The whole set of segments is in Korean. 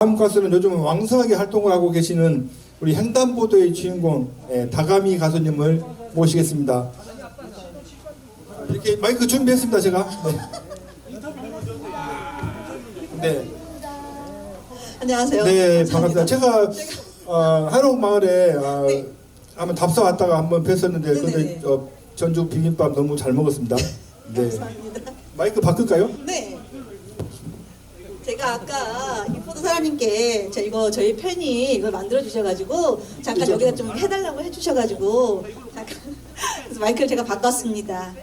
다음 가수는 요즘 왕성하게 활동을 하고 계시는 우리 횡단보도의 주인공 예, 다가미 가수님을 모시겠습니다. 이렇게 마이크 준비했습니다 제가. 네. 네. 안녕하세요. 네, 반갑습니다. 제가 어, 한옥 마을에 어, 한번 답사 왔다가 한번 뵀었는데 근데 네네네. 어, 전주 비빔밥 너무 잘 먹었습니다. 네. 감사합니다. 마이크 바꿀까요? 네. 제가 아까 이포도 사장님께 저 이거 저희 팬이 이걸 만들어 주셔가지고 잠깐 여기다 좀 해달라고 해주셔가지고 잠깐 그래서 마이크를 제가 바꿨습니다.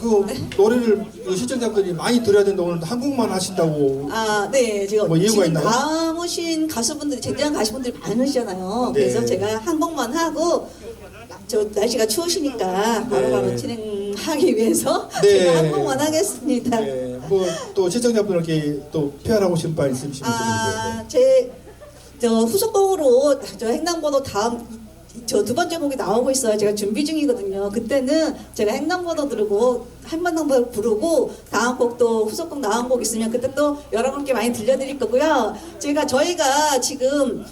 그 노래를 그 시청자분들이 많이 들어야 된다 오늘 한국만 하신다고 아, 네. 지금 뭐 이유가 지금 있나요? 오신 가수분들이 쟁쟁한 가수분들이 많으시잖아요. 네. 그래서 제가 한 곡만 하고 저 날씨가 추우시니까 바로바로 네. 진행하기 위해서 네. 제가 한 곡만 하겠습니다. 네, 뭐또 시청자분들께 또 표현하고 싶은 바 있으시면 아, 제, 저 후속곡으로 저 횡단보도 다음 저 두 번째 곡이 나오고 있어요. 제가 준비 중이거든요. 그때는 제가 횡단보도 부르고 한번더 부르고 다음 곡도 후속곡 나온 곡 있으면 그때 또 여러분께 많이 들려드릴 거고요. 제가 저희가 지금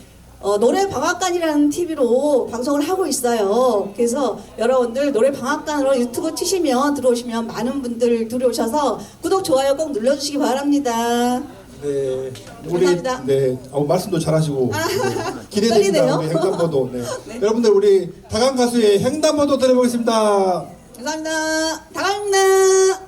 어, 노래 방앗간이라는 TV로 방송을 하고 있어요. 그래서 여러분들 노래 방앗간으로 유튜브 치시면 들어오시면 많은 분들 들어오셔서 구독 좋아요 꼭 눌러주시기 바랍니다. 네, 감사합니다. 네, 어, 말씀도 잘하시고 아, 네, 기대됩니다. 떨리네요. 우리 횡단보도. 네. 네. 여러분들 우리 다강 가수의 횡단보도 들어보겠습니다. 감사합니다. 다가입니다.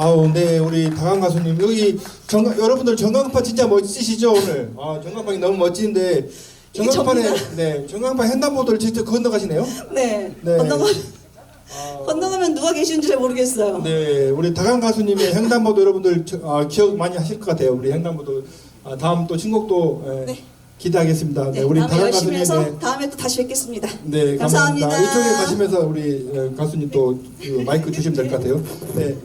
아우 네 우리 다강 가수님 여기 정 여러분들 전광판 진짜 멋지시죠 오늘 아 전광판이 너무 멋진데 접니다. 네 전광판 횡단보도를 직접 건너가시네요 네. 네. 건너가, 아, 건너가면 누가 계시는지 잘 모르겠어요. 네 우리 다강 가수님의 횡단보도 여러분들 저- 아, 기억 많이 하실 것 같아요 우리 횡단보도 아, 다음 또 신곡도 예, 네. 기대하겠습니다 네, 우리 다음에 다강 열심히 가수님 해서 네. 다음에 또 다시 뵙겠습니다. 네, 감사합니다. 감사합니다. 이쪽에 가시면서 우리 어, 가수님 또 그 마이크 주시면 될 것 같아요. 네,